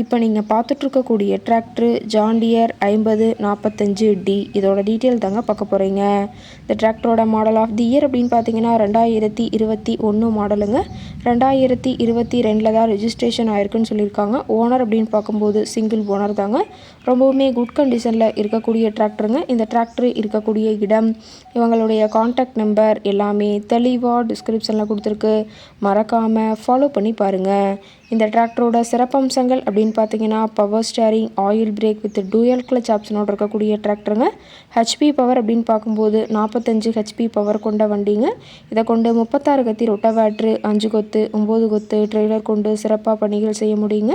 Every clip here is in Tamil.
இப்போ நீங்கள் பார்த்துட்ருக்கக்கூடிய டிராக்டரு ஜாண்டியர் ஐம்பது நாற்பத்தஞ்சு டி இதோட டீட்டெயில் தாங்க பார்க்க போகிறீங்க இந்த டிராக்டரோட மாடல் ஆஃப் தி இயர் அப்படின்னு பார்த்தீங்கன்னா ரெண்டாயிரத்தி இருபத்தி ஒன்று மாடலுங்க ரெண்டாயிரத்தி இருபத்தி ரெண்டில் தான் ரிஜிஸ்ட்ரேஷன் ஆயிருக்குன்னு சொல்லியிருக்காங்க. ஓனர் அப்படின்னு பார்க்கும்போது சிங்கிள் ஓனர் தாங்க. ரொம்பவுமே குட் கண்டிஷனில் இருக்கக்கூடிய டிராக்டருங்க இந்த டிராக்டர் இருக்கக்கூடிய இருக்கக்கூடிய இடம் இவங்களுடைய காண்டாக்ட் நம்பர் எல்லாமே தெளிவாக டிஸ்கிரிப்ஷனில் கொடுத்துருக்கு. மறக்காமல் ஃபாலோ பண்ணி பாருங்கள் இந்த டிராக்டரோட சிறப்பம்சங்கள் அப்படின்னு பார்த்தீங்கன்னா power steering oil brake with dual clutch ஆப்ஷனோடு இருக்கக்கூடிய டிராக்டருங்க ஹெச்பி பவர் அப்படின்னு பார்க்கும்போது நாற்பத்தஞ்சு ஹெச்பி பவர் கொண்ட வண்டிங்க. இதை கொண்டு முப்பத்தாறு கத்தி ரொட்டவேட்ரு அஞ்சு கொத்து ஒம்பது கொத்து ட்ரெய்லர் கொண்டு சிறப்பாக பணிகள் செய்ய முடியுங்க.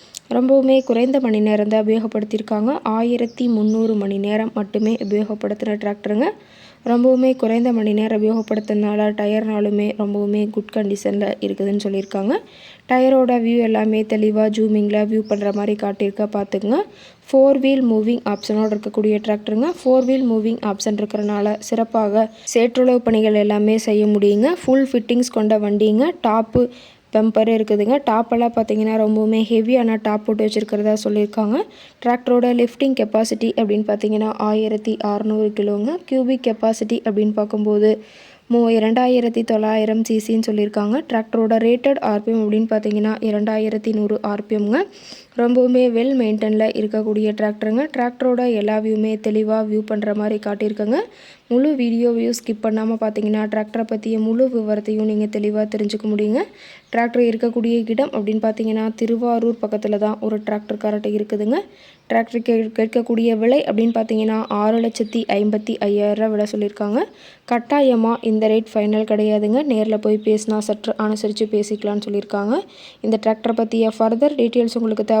ரொம்பவுமே குறைந்த மணி நேரம் தான் உபயோகப்படுத்தியிருக்காங்க. ஆயிரத்தி முந்நூறு மணி நேரம் மட்டுமே உபயோகப்படுத்தின டிராக்டருங்க. ரொம்பவுமே குறைந்த மணி நேரம் உபயோகப்படுத்துறதுனால டயர்னாலுமே ரொம்பவுமே குட் கண்டிஷனில் இருக்குதுன்னு சொல்லியிருக்காங்க. டயரோட வியூ எல்லாமே தெளிவாக ஜூமிங்கில் வியூ பண்ணுற மாதிரி காட்டியிருக்கா. பார்த்துக்குங்க. ஃபோர் வீல் மூவிங் ஆப்ஷனோடு இருக்கக்கூடிய டிராக்டருங்க. ஃபோர் வீல் மூவிங் ஆப்ஷன் இருக்கிறனால சிறப்பாக சேற்றுளவு பணிகள் எல்லாமே செய்ய முடியுங்க. ஃபுல் ஃபிட்டிங்ஸ் கொண்ட வண்டிங்க. டாப்பு பெம்பர் இருக்குதுங்க. டாப்பெல்லாம் பார்த்தீங்கன்னா ரொம்பவுமே ஹெவியான டாப் போட்டு வச்சுருக்கிறதா சொல்லியிருக்காங்க. டிராக்டரோட லிஃப்டிங் கெப்பாசிட்டி அப்படின்னு பார்த்தீங்கன்னா ஆயிரத்தி அறநூறு கிலோங்க. கியூபிக் கெப்பாசிட்டி அப்படின்னு பார்க்கும்போது மூ இரண்டாயிரத்தி தொள்ளாயிரம் சிசின்னு சொல்லியிருக்காங்க. டிராக்டரோட ரேட்டட் ஆர்பிஎம் அப்படின்னு பார்த்தீங்கன்னா இரண்டாயிரத்தி நூறு ஆர்பிஎம்ங்க ரொம்பவுமே வெல் மெயின்டெனில் இருக்கக்கூடிய டிராக்டருங்க டிராக்டரோட எல்லா வியூமே தெளிவாக வியூ பண்ணுற மாதிரி காட்டியிருக்கங்க. முழு வீடியோவையும் ஸ்கிப் பண்ணாமல் பார்த்தீங்கன்னா டிராக்டரை பற்றிய முழு விவரத்தையும் நீங்கள் தெளிவாக தெரிஞ்சுக்க முடியுங்க. டிராக்டர் இருக்கக்கூடிய இடம் அப்படின்னு பார்த்தீங்கன்னா திருவாரூர் பக்கத்தில் தான் ஒரு டிராக்டர் கரெக்டாக இருக்குதுங்க. டிராக்டர் கே கேட்கக்கூடிய விலை அப்படின்னு பார்த்தீங்கன்னா ஆறு லட்சத்தி ஐம்பத்தி ஐயாயிரரூவா விலை சொல்லியிருக்காங்க. கட்டாயமாக இந்த ரேட் ஃபைனல் கிடையாதுங்க. நேரில் போய் பேசினா சற்று அனுசரித்து பேசிக்கலாம்னு சொல்லியிருக்காங்க. இந்த டிராக்டரை பற்றிய ஃபர்தர் டீட்டெயில்ஸ் உங்களுக்கு தேவை